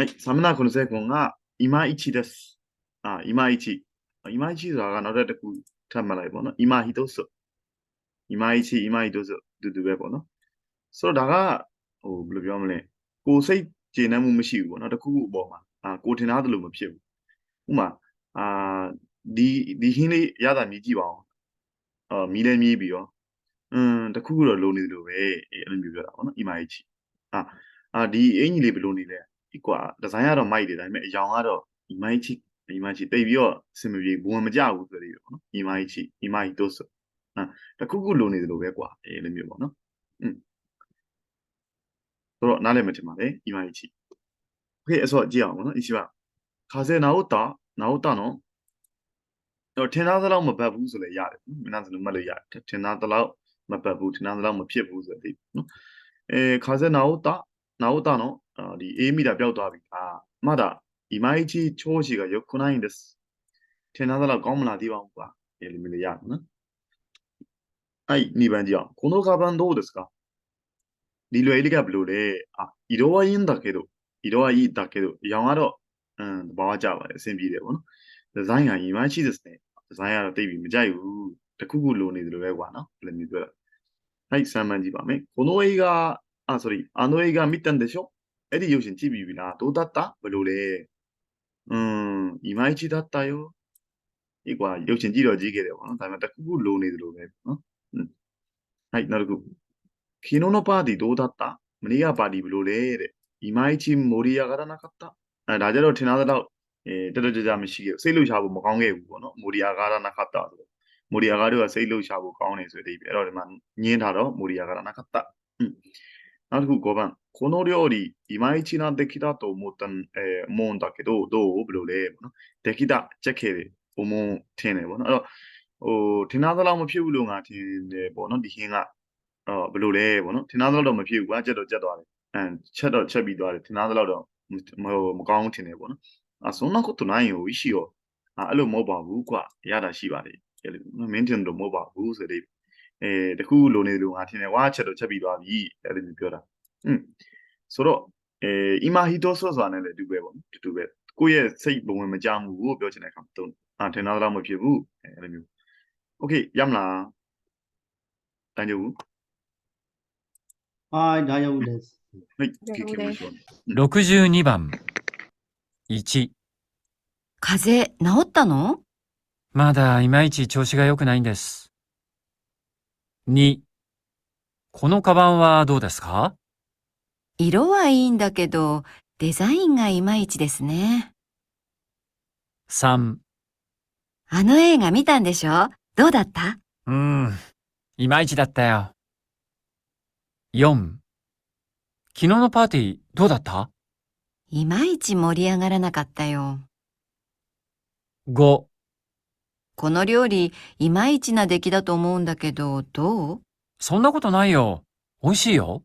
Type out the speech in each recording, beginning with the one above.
はい、サムナコのセコンが、いまいちです。あ、いまいち。いまいちဆိုတာကနောက်တစ်ခုထပ်မှတ်လိုက်ပေါ့နော်။いまひとす。いまいち、いまひとすတူတူပဲပေါ့နော်။ဆိုတော့ဒါကဟိုဘယ်လိုပြောမလဲ။ကိုယ်စိတ်ကျေနပ်မှုမရှိဘူးပေါ့နော်။တစ်ခုခုအပေါ်မှာအာကိုထင်ထားသလိုမဖြစ်ဘူး။ဥပမာအာဒီဒီဟင်းလေးရတာမြည်ကြည့်ပါအောင်။အာမီးလည်းမြည်ပြီးရောอืมတစ်ခုခုတော့လိုနေတယ်လို့ပဲအဲ့လိုမျိုးပြောတာပေါ့နော်။いまいち။အာအာဒီအင်ကြီးလေးဘယ်လိုနေလဲ။ ကွာဒီဇိုင်းကတော့မိုက်တယ်ဒါပေမဲ့အယောင်ကတော့ဒီမိုက်ချီဒီမိုက်ချီတိတ်ပြီးတော့စင်မပြေဘဝင်မကြဘူးဆိုတဲ့ပေါ့နော်ဒီမိုက်ချီဒီမိုက်တို့ဆိုအာတခုခုလိုနေတယ်လို့ပဲကွာအဲလိုမျိုးပေါ့နော်อืมဆိုတော့နားလည်မှထင်ပါတယ်ဒီမိုက်ချီโอเคအဲ့ဆိုကြည့်အောင်ပေါ့နော်အရှိပါခါစဲနာဟုတ်တာနာဟုတ်တာနော်တော့ထင်သားသလောက်မပတ်ဘူးဆိုလည်းရတယ်မင်းသားစလုံးမှတ်လို့ရတယ်ထင်သားသလောက်မပတ်ဘူးထင်သားသလောက်မဖြစ်ဘူးဆိုတဲ့နော်အဲခါစဲနာဟုတ်တာနာဟုတ်တာနော် အာဒီအေးမိတာပျောက်သွားပြီအာまだいまいち調子が良くないんですထင်သားသလောက်ကောင်းမလားသိပါဘူးကွာအဲလိုမျိုးလေးရအောင်နော်はい2番じゃこのカバンどうですかဒီလွယ်လေးကဘယ်လိုလဲအာ色はいいんだけど色はいいだけどရောင်ကတော့အမ်ဘာဝကြပါတယ်အဆင်ပြေတယ်ပေါ့နော်ဒီဇိုင်းကいまいちですねဒီဇိုင်းကတော့တိတ်ပြီးမကြိုက်ဘူးတခုခုလိုနေတယ်လို့ပဲကွာနော်ဘယ်လိုမျိုးပြောတာはい3番ကြည့်ပါမယ်この映画あ sorry あの映画見たんでしょ အဲ့ဒီရုပ်ရှင်ကြည့်ပြီးပြီလားဒိုတတာဘယ်လိုလဲอืมいまいちだったよဒီကွာရုပ်ရှင်ကြည့်တော့ကြည့်ခဲ့တယ်ပေါ့နော်ဒါပေမဲ့တခုခုလိုနေသလိုပဲနော်はいနောက်တစ်ခု昨日のパーティーどうだったမနေ့ကပါတီဘယ်လိုလဲတဲ့いまいち盛り上がらなかったအဲဒါကြတော့ထင်သားသလောက်အဲတက်တက်ကြကြမရှိခဲ့စိတ်လှုပ်ရှားဖို့မကောင်းခဲ့ဘူးပေါ့နော်မိုဒီယာဂါရနာခတ်တာဆိုတော့မိုဒီယာဂါတို့ကစိတ်လှုပ်ရှားဖို့ကောင်းနေဆိုတဲ့အဓိပ္ပာယ်အဲ့တော့ဒီမှာညင်းထားတော့မိုဒီယာဂါရနာခတ်တာ နောက်တစ်ခု5番この料理いまいちな出来だと思ったんえー思うんだけどどうဘယ်လိုလဲပေါ့နော်出来だချက်ခဲ့တယ်ဘုံဘုံထင်တယ်ပေါ့နော်အဲ့တော့ဟိုထင်သားသလောက်မဖြစ်ဘူးလို့ငါထင်တယ်ပေါ့နော်ဒီဟင်းကအော်ဘယ်လိုလဲပေါ့နော်ထင်သားသလောက်တော့မဖြစ်ဘူးကွာချက်တော့ချက်သွားတယ်အဲချက်တော့ချက်ပြီးသွားတယ်ထင်သားသလောက်တော့မဟိုမကောင်းဘူးထင်တယ်ပေါ့နော်あそんなことないよ意思よあအဲ့လိုမဟုတ်ပါဘူးကွာရတာရှိပါတယ်အဲ့လိုမင်းတင်တော့မဟုတ်ပါဘူးဆိုတဲ့ အဲတခုလိုနေလို့ငါထင်တယ်ကွာချက်တော့ချက်ပြီးသွားပြီအဲ့လိုမျိုးပြောတာอืมဆိုတော့အဲအီမာဟီတိုဆိုဆိုတာနဲ့လည်းအတူပဲပေါ့နော်အတူပဲကိုယ့်ရဲ့စိတ်ဘဝင်မကြမှုကိုပြောချင်တဲ့အခါမှာတုံးအာထင်သားသလောက်မဖြစ်ဘူးအဲအဲ့လိုမျိုးโอเคရမလားတန်ကြဘူး はい、大丈夫です。はい了解聞きましょう62番。1、風邪治ったのまだいまいち調子が良くないんです。 2、このカバンはどうですか？色はいいんだけど、デザインがいまいちですね。?3、あの映画見たんでしょ？どうだった？うーん、いまいちだったよ。4、昨日のパーティーどうだった？いまいち盛り上がらなかったよ。?5、この料理、いまいちな出来だと思うんだけど、どう？そんなことないよ。美味しいよ。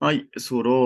はい、その